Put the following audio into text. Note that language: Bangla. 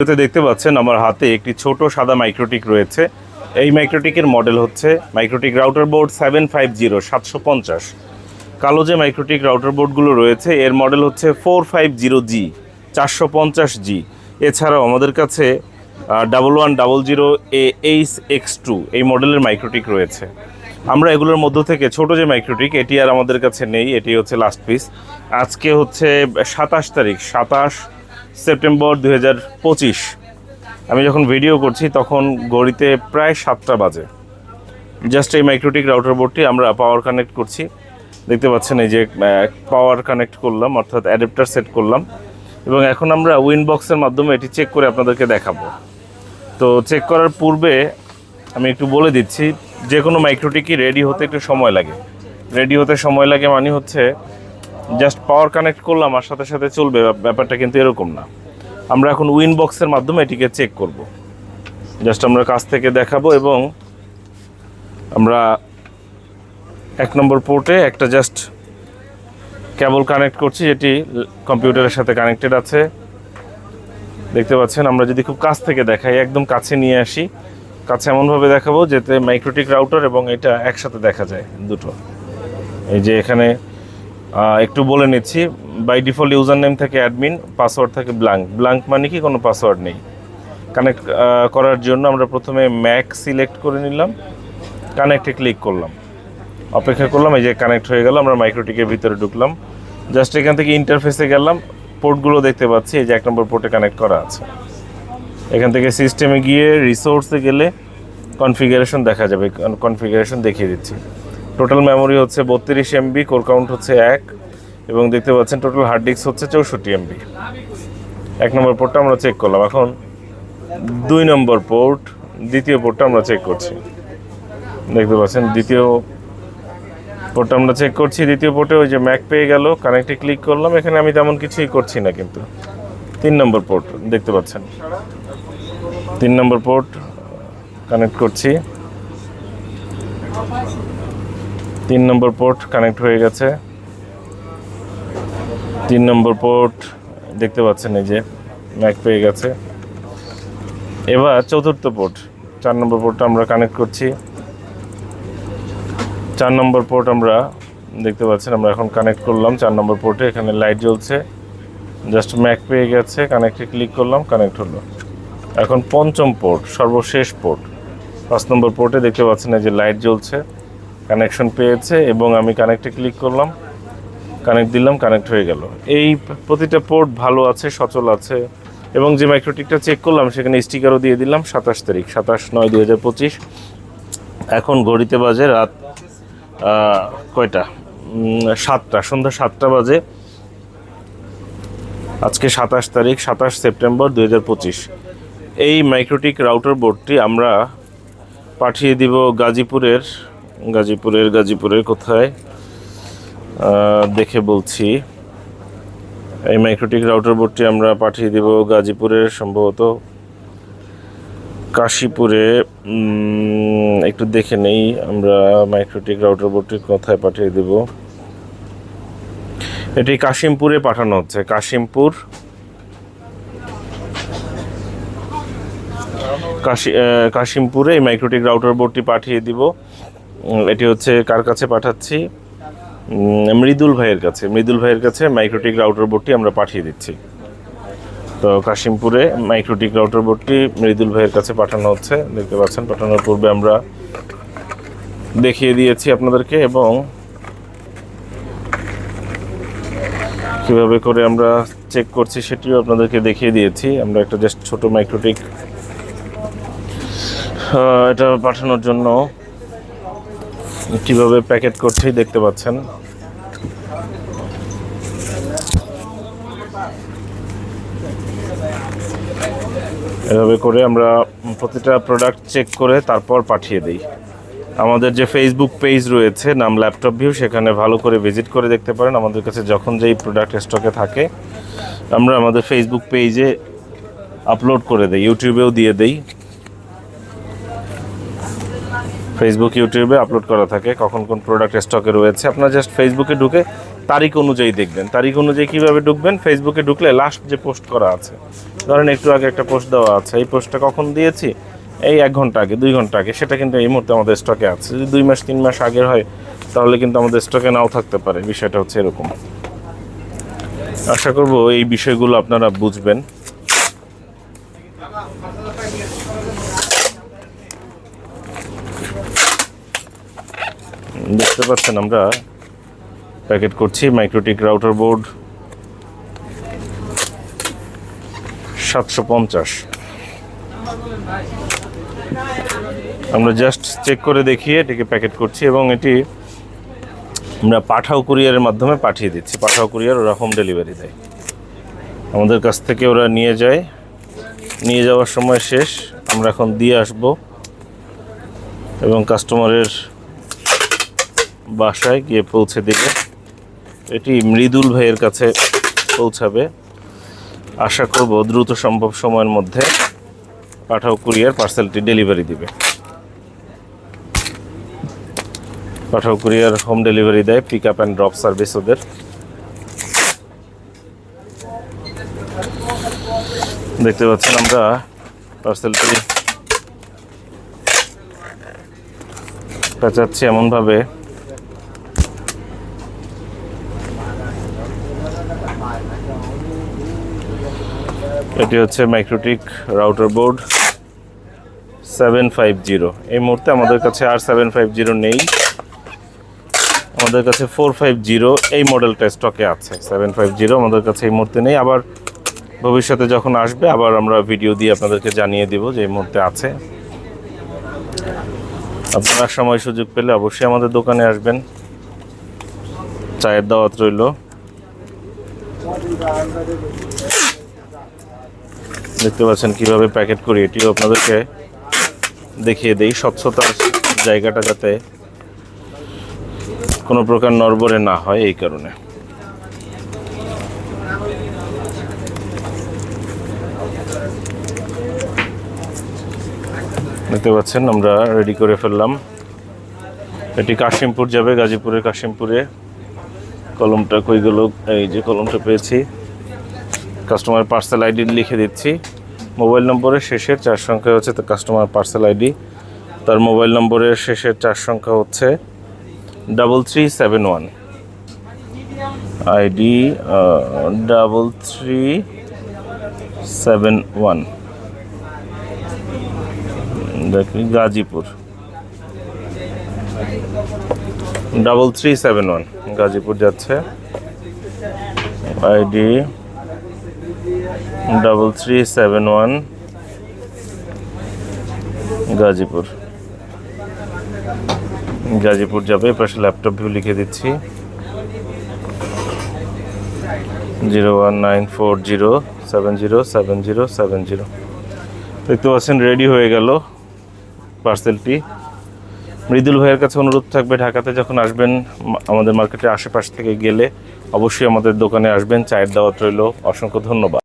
ভিডিওতে দেখতে পাচ্ছেন আমার হাতে একটি ছোট সাদা মাইক্রোটিক রয়েছে। এই মাইক্রোটিকের মডেল হচ্ছে MikroTik router board seven five zero সাতশো পঞ্চাশ। কালো যে মাইক্রোটিক রাউটার বোর্ডগুলো রয়েছে, এর মডেল হচ্ছে ফোর ফাইভ জিরো জি চারশো পঞ্চাশ জি এছাড়াও আমাদের কাছে double one double zero A H X two এই মডেলের মাইক্রোটিক রয়েছে। আমরা এগুলোর মধ্য থেকে ছোট যে মাইক্রোটিক এটি আর আমাদের কাছে নেই, এটি হচ্ছে লাস্ট পিস আজকে হচ্ছে সাতাশ তারিখ, সাতাশ সেপ্টেম্বর দু আমি যখন ভিডিও করছি, তখন ঘড়িতে প্রায় সাতটা বাজে। জাস্ট এই মাইক্রোটিক রাউটার বোর্ডটি আমরা পাওয়ার কানেক্ট করছি। দেখতে পাচ্ছেন এই যে পাওয়ার কানেক্ট করলাম, অর্থাৎ অ্যাডাপ্টার সেট করলাম। এবং এখন আমরা উইনবক্সের মাধ্যমে এটি চেক করে আপনাদেরকে দেখাবো। তো চেক করার পূর্বে আমি একটু বলে দিচ্ছি, যে কোনো মাইক্রোটিকই রেডি হতে একটু সময় লাগে। রেডি হতে সময় লাগে মানে হচ্ছে জাস্ট পাওয়ার কানেক্ট করলাম আর সাথে সাথে চলবে ব্যাপারটা কিন্তু এরকম না। আমরা এখন উইন বক্সের মাধ্যমে এটিকে চেক করব। জাস্ট আমরা কাছ থেকে দেখাবো এবং আমরা এক নম্বর পোর্টে একটা জাস্ট কেবল কানেক্ট করছি, যেটি কম্পিউটারের সাথে কানেক্টেড আছে। দেখতে পাচ্ছেন, আমরা যদি খুব কাছ থেকে দেখাই, একদম কাছে নিয়ে আসি। কাছে এমনভাবে দেখাবো, যাতে মাইক্রোটিক রাউটার এবং এটা একসাথে দেখা যায়, দুটো। এই যে এখানে একটু বলে নিচ্ছি বাই ডিফল্ট ইউজার নেম থাকে অ্যাডমিন পাসওয়ার্ড থাকে ব্ল্যাঙ্ক ব্ল্যাঙ্ক মানে কি? কোনো পাসওয়ার্ড নেই। কানেক্ট করার জন্য আমরা প্রথমে ম্যাক সিলেক্ট করে নিলাম কানেক্টে ক্লিক করলাম। অপেক্ষা করলাম, এই যে কানেক্ট হয়ে গেল, আমরা মাইক্রোটিকের ভিতরে ঢুকলাম। জাস্ট এখান থেকে ইন্টারফেসে গেলাম পোর্টগুলো দেখতে পাচ্ছি, এই যে এক নম্বর পোর্টে কানেক্ট করা আছে। এখান থেকে সিস্টেমে গিয়ে রিসোর্সে গেলে কনফিগারেশন দেখা যাবে কনফিগারেশন দেখিয়ে দিচ্ছি। টোটাল মেমোরি হচ্ছে বত্রিশ এমবি কোর কাউন্ট হচ্ছে এক, এবং দেখতে পাচ্ছেন টোটাল হার্ড ডিস্ক হচ্ছে চৌষট্টি এমবি এক নম্বর পোর্টটা আমরা চেক করলাম। এখন দুই নম্বর পোর্ট দ্বিতীয় পোর্টটা আমরা চেক করছি। দেখতে পাচ্ছেন, দ্বিতীয় পোর্টটা আমরা চেক করছি। দ্বিতীয় পোর্টে ওই যে ম্যাক পেয়ে গেল কানেক্টে ক্লিক করলাম। এখানে আমি তেমন কিছুই করছি না কিন্তু। তিন নম্বর পোর্ট দেখতে পাচ্ছেন। তিন নম্বর পোর্ট কানেক্ট করছি। তিন নম্বর পোর্ট কানেক্ট হয়ে গেছে। তিন নম্বর পোর্ট দেখতে পাচ্ছেন এই যে ম্যাক পেয়ে গেছে। এবার চতুর্থ পোর্ট চার নম্বর পোর্টটা আমরা কানেক্ট করছি। চার নম্বর পোর্ট আমরা দেখতে পাচ্ছেন, আমরা এখন কানেক্ট করলাম। চার নম্বর পোর্টে এখানে লাইট জ্বলছে। জাস্ট ম্যাক পেয়ে গেছে কানেক্টে ক্লিক করলাম কানেক্ট হলো। এখন পঞ্চম পোর্ট সর্বশেষ পোর্ট পাঁচ নম্বর পোর্টে দেখতে পাচ্ছেন এই যে লাইট জ্বলছে। কানেকশন পেয়েছে এবং আমি কানেক্টে ক্লিক করলাম। কানেক্ট দিলাম কানেক্ট হয়ে গেল। এই প্রতিটা পোর্ট ভালো আছে, সচল আছে এবং যে মাইক্রোটিকটা চেক করলাম, সেখানে স্টিকারও দিয়ে দিলাম সাতাশ তারিখ, সাতাশ নয় দুই হাজার পঁচিশ। এখন ঘড়িতে বাজে রাত কয়টা? সাতটা, সন্ধ্যা সাতটা বাজে। আজকে সাতাশ তারিখ, সাতাশ সেপ্টেম্বর দুই হাজার পঁচিশ। এই মাইক্রোটিক রাউটার বোর্ডটি আমরা পাঠিয়ে দিব গাজীপুরের গাজীপুরের গাজীপুরের কোথায়? দেখে বলছি। এই মাইক্রোটিক রাউটার বোর্ডটি আমরা পাঠিয়ে দিব গাজীপুরের, সম্ভবত কাশীপুরে। একটু দেখে নেই, আমরা মাইক্রোটিক রাউটার বোর্ডটি কোথায় পাঠিয়ে দেব। এটি কাশিমপুরে পাঠানো হচ্ছে, কাশিমপুর। কাশি কাশিমপুরে এই মাইক্রোটিক রাউটার বোর্ডটি পাঠিয়ে দিব। এটি হচ্ছে কার কাছে পাঠাচ্ছি? মৃদুল ভাইয়ের কাছে। মৃদুল ভাইয়ের কাছে মাইক্রোটিক রাউটার বোর্ডটি আমরা পাঠিয়ে দিচ্ছি। তো কাশিমপুরে মাইক্রোটিক রাউটার বোর্ডটি মৃদুল ভাইয়ের কাছে পাঠানো হচ্ছে। দেখতে পাচ্ছেন, পাঠানোর পূর্বে আমরা দেখিয়ে দিয়েছি আপনাদেরকে এবং কীভাবে করে আমরা চেক করছি সেটিও আপনাদেরকে দেখিয়ে দিয়েছি। আমরা একটা জাস্ট ছোট মাইক্রোটিক এটা পাঠানোর জন্য কীভাবে প্যাকেট করছি দেখতে পাচ্ছেন। এভাবে করে আমরা প্রতিটা প্রোডাক্ট চেক করে তারপর পাঠিয়ে দিই। আমাদের যে ফেসবুক পেজ রয়েছে, নাম ল্যাপটপ ভিউ সেখানে ভালো করে ভিজিট করে দেখতে পারেন। আমাদের কাছে যখন যেই প্রোডাক্ট স্টকে থাকে, আমরা আমাদের ফেসবুক পেজে আপলোড করে দিই ইউটিউবেও দিয়ে দিই। ফেসবুক ইউটিউবে আপলোড করা থাকে কখন কোন প্রোডাক্ট স্টকে রয়েছে। আপনারা জাস্ট ফেসবুকে ঢুকে তারিখ অনুযায়ী দেখবেন। তারিখ অনুযায়ী কীভাবে ঢুকবেন? ফেসবুকে ঢুকলে লাস্ট যে পোস্ট করা আছে। ধরেন একটু আগে একটা পোস্ট দেওয়া আছে। এই পোস্টটা কখন দিয়েছি? এই এক ঘণ্টা আগে, দুই ঘণ্টা আগে। সেটা কিন্তু এই মুহূর্তে আমাদের স্টকে আছে। যদি দুই মাস, তিন মাস আগের হয়, তাহলে কিন্তু আমাদের স্টকে নাও থাকতে পারে। বিষয়টা হচ্ছে এরকম। আশা করব এই বিষয়গুলো আপনারা বুঝবেন। দেখতে পাচ্ছেন আমরা। প্যাকেট করছি মাইক্রোটিক রাউটার বোর্ড সাতশো পঞ্চাশ। আমরা জাস্ট চেক করে দেখিয়ে এটিকে প্যাকেট করছি এবং এটি আমরা পাঠাও কুরিয়ারের মাধ্যমে পাঠিয়ে দিচ্ছি। পাঠাও কুরিয়ার ওরা হোম ডেলিভারি দেয়। আমাদের কাছ থেকে ওরা নিয়ে যায়। নিয়ে যাওয়ার সময় শেষ। আমরা এখন দিয়ে আসব এবং কাস্টমারের বাসায় গিয়ে পৌঁছে দেবে। এটি মৃদুল ভাইয়ের কাছে পৌঁছাবে। আশা করব দ্রুত সম্ভব সময়ের মধ্যে পাঠাও কুরিয়ার পার্সেলটি ডেলিভারি দিবে। পাঠাও কুরিয়ার হোম ডেলিভারি দেয় pick up and drop service ওদের। দেখতে পাচ্ছেন আমরা পার্সেলটি পেঁচাচ্ছি এমনভাবে। এটি হচ্ছে MikroTik router board seven five zero এই মুহূর্তে আমাদের কাছে আর সেভেন ফাইভ জিরো নেই। আমাদের কাছে ফোর ফাইভ জিরো এই মডেলটা স্টকে আছে। সেভেন ফাইভ জিরো আমাদের কাছে এই মুহূর্তে নেই। আবার ভবিষ্যতে যখন আসবে, আবার আমরা ভিডিও দিয়ে আপনাদেরকে জানিয়ে দিব যে এই মুহূর্তে আছে। আপনারা সময় সুযোগ পেলে অবশ্যই আমাদের দোকানে আসবেন। চায়ের দাওয়াত রইল। দেখতে পাচ্ছেন কীভাবে প্যাকেট করি, এটিও আপনাদেরকে দেখিয়ে দেই স্বচ্ছতার জায়গাটা যাতে কোনো প্রকার নড়বড়ে না হয় এই কারণে। দেখতে পাচ্ছেন, আমরা রেডি করে ফেললাম। এটি কাশিমপুর যাবে, গাজীপুরের কাশিমপুরে। কলমটা কই গেল? এই যে কলমটা পেয়েছি। কাস্টমার পার্সেল আইডি লিখে দিচ্ছি। মোবাইল নম্বরের শেষের চার সংখ্যা হচ্ছে কাস্টমার পার্সেল আইডি তার মোবাইল নম্বরের শেষের চার সংখ্যা হচ্ছে double three seven one ID double three seven one দেখি, Gazipur. Double three seven one Gazipur যাচ্ছে। ID double three seven one Gazipur. Gazipur যাবে পাশে ল্যাপটপ ভিউ লিখে দিচ্ছি। Zero one nine four zero seven zero seven zero seven zero দেখতে পাচ্ছেন রেডি হয়ে গেল পার্সেলটি মৃদুল ভাইয়ের কাছে অনুরোধ থাকবে, ঢাকাতে যখন আসবেন আমাদের মার্কেটের আশেপাশ থেকে গেলে অবশ্যই আমাদের দোকানে আসবেন, চায়ের দাওয়াত রইল। অসংখ্য ধন্যবাদ।